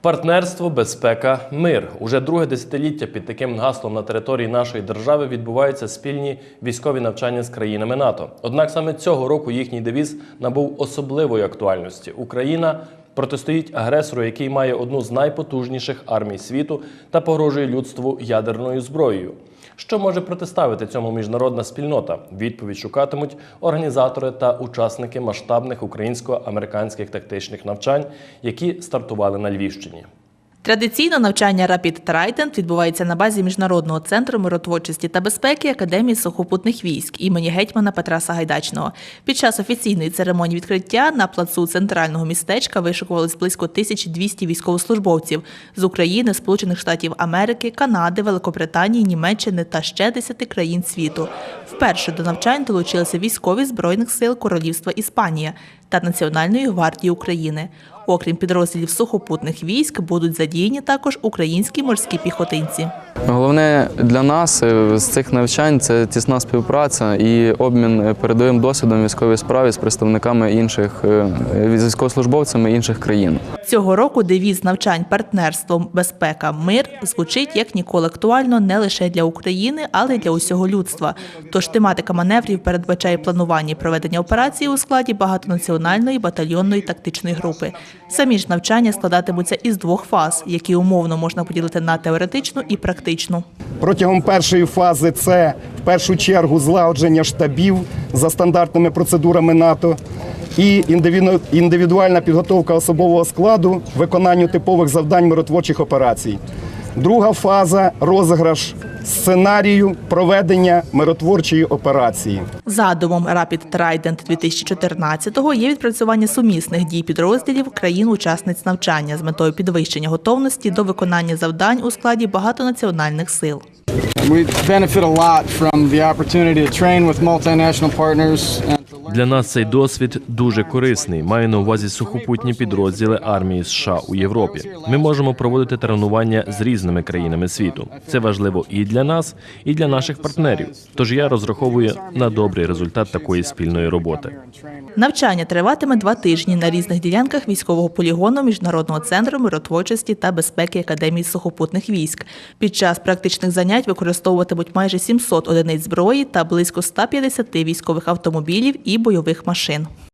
Партнерство, безпека, мир. Уже друге десятиліття під таким гаслом на території нашої держави відбуваються спільні військові навчання з країнами НАТО. Однак саме цього року їхній девіз набув особливої актуальності. Україна протистоїть агресору, який має одну з найпотужніших армій світу та погрожує людству ядерною зброєю. Що може протиставити цьому міжнародна спільнота? Відповідь шукатимуть організатори та учасники масштабних українсько-американських тактичних навчань, які стартували на Львівщині. Традиційно навчання Rapid Trident відбувається на базі Міжнародного центру миротворчості та безпеки Академії сухопутних військ імені гетьмана Петра Сагайдачного. Під час офіційної церемонії відкриття на плацу центрального містечка вишукувались близько 1200 військовослужбовців з України, Сполучених Штатів Америки, Канади, Великобританії, Німеччини та ще 10 країн світу. Вперше до навчань долучилися військові збройних сил Королівства Іспанія та Національної гвардії України. Окрім підрозділів сухопутних військ, будуть задіяні також українські морські піхотинці. Головне для нас е, з цих навчань це тісна співпраця і обмін е, передовим досвідом військової справи з представниками інших е, з військовослужбовцями інших країн. Цього року девіз навчань партнерство, безпека, мир звучить як ніколи актуально не лише для України, але й для усього людства. Тож тематика маневрів передбачає планування і проведення операції у складі багатонаціональної батальйонної тактичної групи. Самі ж навчання складатимуться із двох фаз, які умовно можна поділити на теоретичну і практичну. Протягом першої фази це в першу чергу злагодження штабів за стандартними процедурами НАТО і індивіду- індивідуальна підготовка особового складу виконанню типових завдань миротворчих операцій. Друга фаза розіграш сценарію проведення миротворчої операції. Задумом Rapid Trident 2014-го є відпрацювання сумісних дій підрозділів країн-учасниць навчання з метою підвищення готовності до виконання завдань у складі багатонаціональних сил. We benefit a lot from the opportunity to train with multinational partners Для нас цей досвід дуже корисний. Маю на увазі сухопутні підрозділи армії США у Європі. Ми можемо проводити тренування з різними країнами світу. Це важливо і для нас, і для наших партнерів. Тож я розраховую на добрий результат такої спільної роботи. Навчання триватиме два тижні на різних ділянках військового полігону Міжнародного центру миротворчості та безпеки Академії сухопутних військ. Під час практичних занять використовуватимуть майже 700 одиниць зброї та близько 150 військових автомобілів і бойових машин.